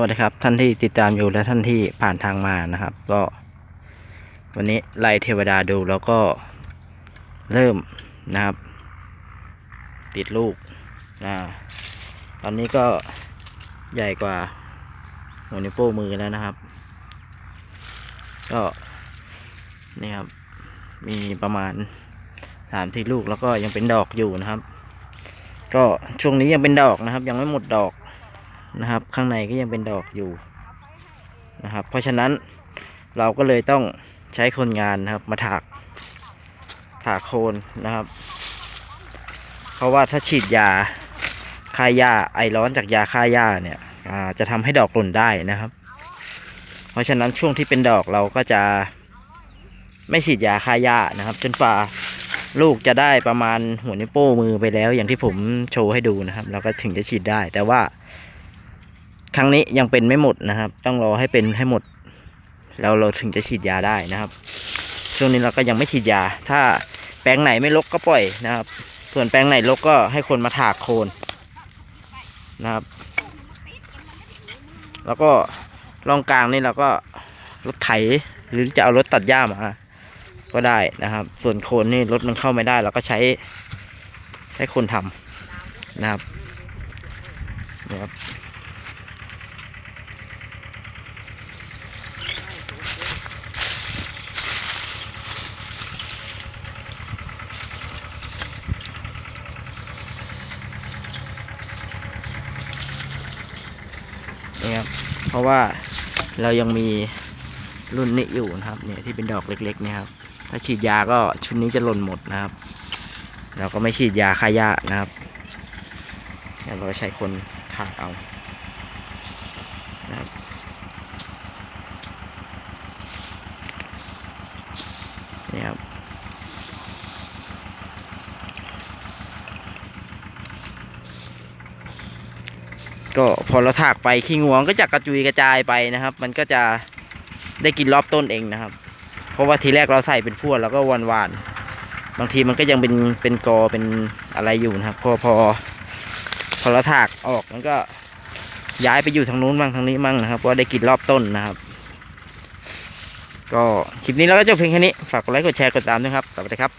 วัสดีครับ ท่านที่ติดตามอยู่และท่านที่ผ่านทางมานะครับ ก็ วันนี้ไล่เทวดาดูแล้วก็เริ่มนะครับ ติดลูกนะตอนนี้ก็ใหญ่กว่าหัวนิ้วโป้มือแล้วนะครับ ก็นี่ครับ มีประมาณสามที่ลูกแล้วก็ยังเป็นดอกอยู่นะครับ ก็ช่วงนี้ยังเป็นดอกนะครับ ยังไม่หมดดอก นะครับ ข้างในก็ยังเป็นดอกอยู่นะครับ เพราะฉะนั้นเราก็เลยต้องใช้คนงานนะครับ มาถากถากโคนนะครับ เพราะว่าถ้าฉีดยาฆ่าหญ้าไอร้อนจากยาฆ่าหญ้าเนี่ยจะทำให้ดอกหล่นได้นะครับ เพราะฉะนั้นช่วงที่เป็นดอกเราก็จะไม่ฉีดยาฆ่าหญ้านะครับ จนฝ่าลูกจะได้ประมาณหัวนิ้วโป้งมือไปแล้ว อย่างที่ผมโชว์ให้ดูนะครับ เราก็ถึงจะฉีดได้ แต่ว่า ครั้งนี้ยังเป็นไม่หมดนะครับ ต้องรอให้เป็นให้หมด แล้วเราถึงจะฉีดยาได้นะครับ ช่วงนี้เราก็ยังไม่ฉีดยา ถ้าแปลงไหนไม่รกก็ปล่อยนะครับ ส่วนแปลงไหนรกก็ให้คนมาถากโคนนะครับ แล้วก็ร่องกลางนี่เราก็รถไถหรือจะเอารถตัดหญ้ามาก็ได้นะครับ ส่วนโคนนี่รถมันเข้าไม่ได้เราก็ใช้ ใช้คนทำนะครับนะครับ นี่ครับเพราะว่าเรายังมีรุ่นนี้อยู่นะครับเนี่ยที่เป็นดอกเล็กๆเนี่ยครับ ถ้าฉีดยาก็ชุดนี้จะหล่นหมดนะครับ เราก็ไม่ฉีดยาฆ่าหญ้านะครับเดี๋ยวเราใช้คนถากเอานะครับนี่ครับ ก็พอเราถากไปขี้งวงก็จะกระจุยกระจายไปนะครับ มันก็จะได้กินรอบต้นเองนะครับ เพราะว่าทีแรกเราใส่เป็นพวดแล้วก็วานวานบางทีมันก็ยังเป็นเป็นกอเป็นอะไรอยู่นะครับพอพอพอเราถากออกมันก็ย้ายไปอยู่ทางนู้นบ้างทางนี้บ้างนะครับเพราะได้กินรอบต้นนะครับ ก็คลิปนี้เราก็จบเพียงแค่นี้ฝากกดไลค์กดแชร์กดติดตามด้วยครับสวัสดีครับ